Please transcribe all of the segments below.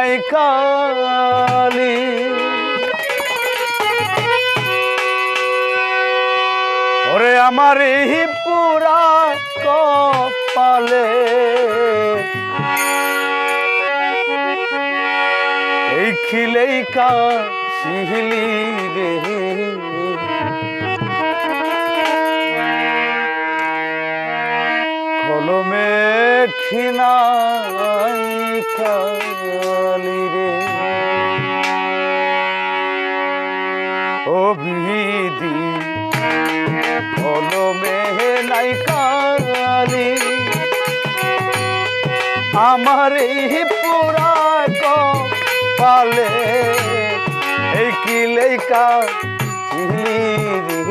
নাই কালি ওরে আমার এই পুরা কপালে। এই খিলেই কা শিহলি রে কলমে খিনাই কালি রে বিধি কলমে নাই কালি আমার এই পুরা পালে এই চিলি রে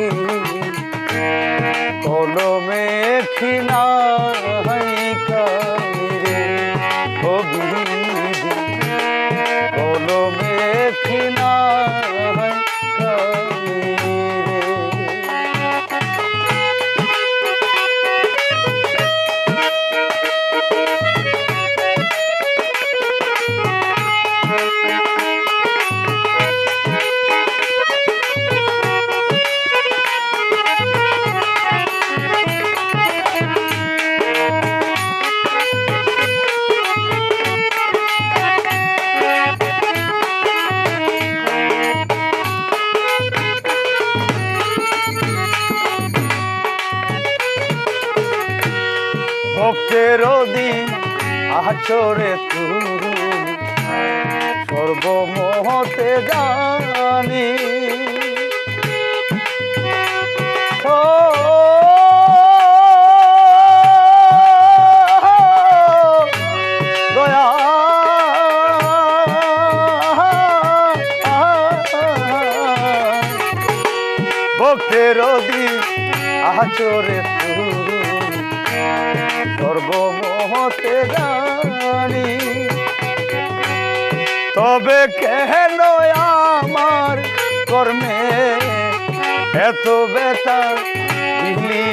ভক্তের দিন আচরে তুমি সর্বমহতে জানি। ভক্তের দিন আচরে সর্বমহতে জানি। তবে কেন আমার কর্মে এত বেতা দিলি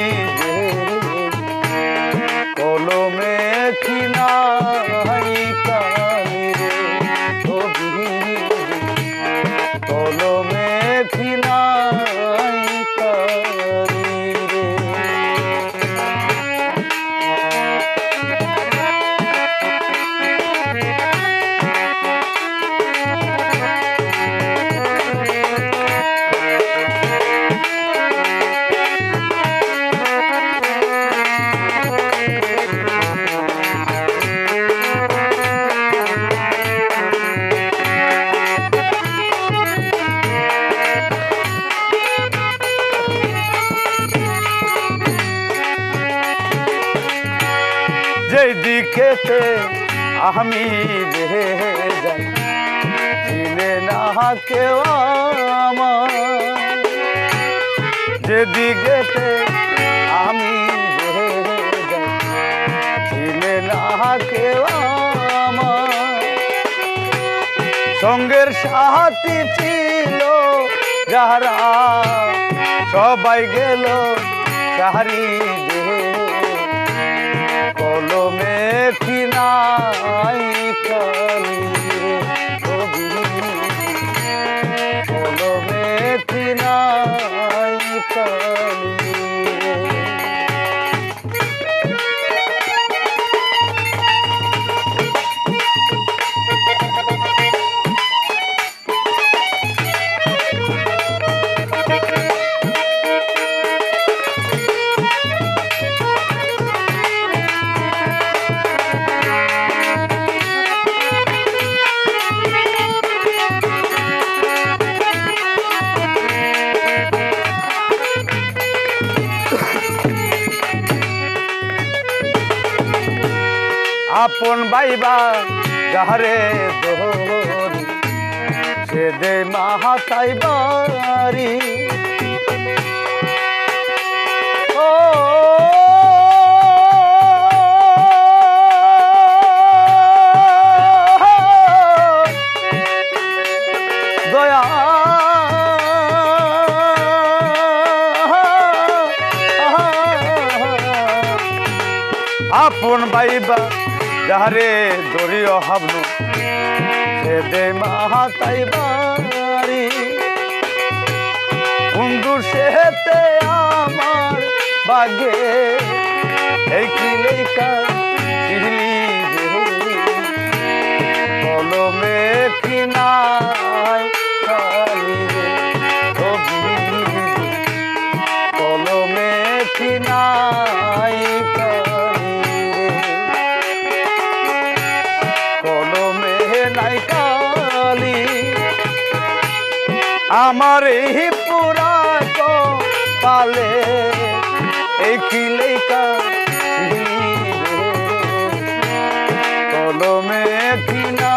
যেই দিকেতে আমি যাই চিনে না কেউ আমার। যেদিকেতে আমি যাই চিনে না কেউ আমার। সঙ্গের সাথী ছিল যারা সবাই গেল চারি দে কলমে কিনাই আপন বাইবা যাহারে সে দে মাহাতাই বাড়ি ও আপন বাইবা যাহারে দরিয় হাবনু সে দে মাহাতাই বাড়ি। বন্ধু সেতে আমার বাগে, এই কি লেখা চিহলি কলমে কি আমার এই পুরা পালে এই কিলেকা কলমে কিনা